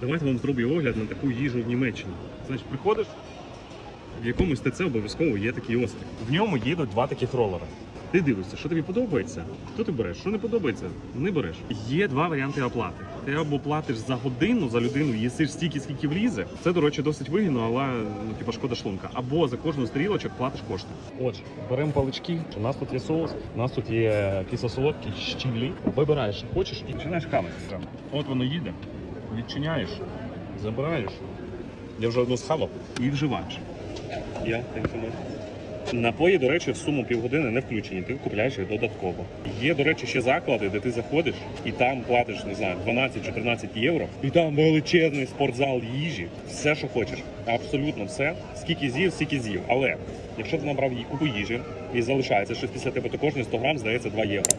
Давайте вам зроблю огляд на таку їжу в Німеччині. Значить, приходиш, в якомусь ТЦ обов'язково є такий острів. В ньому їдуть два таких ролери. Ти дивишся, що тобі подобається, то ти береш. Що не подобається, не береш. Є два варіанти оплати. Ти або платиш за годину за людину, їсиш стільки, скільки влізе. Це, до речі, досить вигідно, але ну, типу, шкода шлунка. Або за кожну стрілочок платиш кошти. Отже, беремо палички. У нас тут є соус, у нас тут є кисло-солодкий щілі. Вибираєш, що хочеш, і починаєш камити. От воно їде, відчиняєш, забираєш. Я вже одну схавав і вживаєш. Я так думаю. Напої, до речі, в суму півгодини не включені, ти купляєш їх додатково. Є, до речі, ще заклади, де ти заходиш і там платиш, не знаю, 12-14 євро, і там величезний спортзал їжі, все, що хочеш. Абсолютно все. Скільки з'їв, стільки з'їв. Але якщо ти набрав їй купу їжі і залишається щось після тебе, то кожний 100 грам здається 2 євро.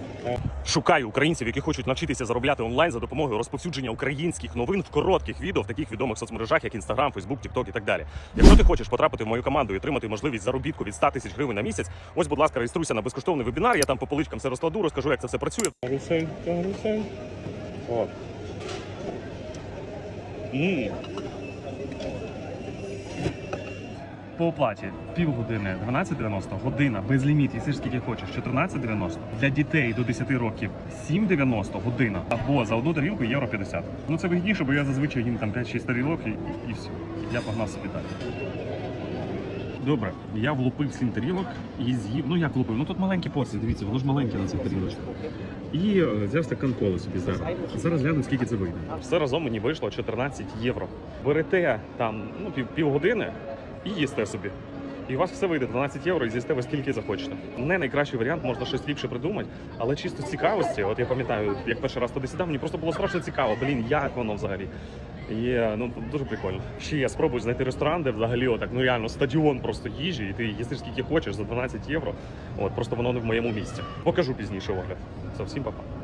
Шукаю українців, які хочуть навчитися заробляти онлайн за допомогою розповсюдження українських новин в коротких відео в таких відомих соцмережах, як Instagram, Facebook, TikTok і так далі. Якщо ти хочеш потрапити в мою команду і отримати можливість заробітку від 100 тисяч гривень на місяць, ось, будь ласка, реєструйся на безкоштовний вебінар. Я там по поличкам все розкладу, розкажу, як це все працює. Карусель, карусель. М. По оплаті півгодини 12,90, година без ліміт, їсиш скільки хочеш, 14,90. Для дітей до 10 років 7,90 година. Або за одну тарілку євро 50. Ну це вигідніше, бо я зазвичай їм там 5-6 тарілок і, і, все. Я погнав собі далі. Добре, я влупив 7 тарілок і з'їв. Ну як влупив? Ну тут маленькі порції, дивіться, воно ж маленьке на цих тарілочках. І е, взяв стакан коли собі зараз. Зараз гляну, скільки це вийде. Все разом мені вийшло 14 євро. Берете там ну, пів, півгодини і їсте собі. І у вас все вийде 12 євро і з'їсте ви скільки захочете. Не найкращий варіант, можна щось ліпше придумати, але чисто цікавості. От я пам'ятаю, як перший раз туди сідав, мені просто було страшно цікаво. Блін, як воно взагалі. І е, ну дуже прикольно. Ще я спробую знайти ресторан, де взагалі отак, ну реально стадіон просто їжі, і ти їсиш скільки хочеш за 12 євро. От просто воно не в моєму місці. Покажу пізніше огляд. Все, всім па-па.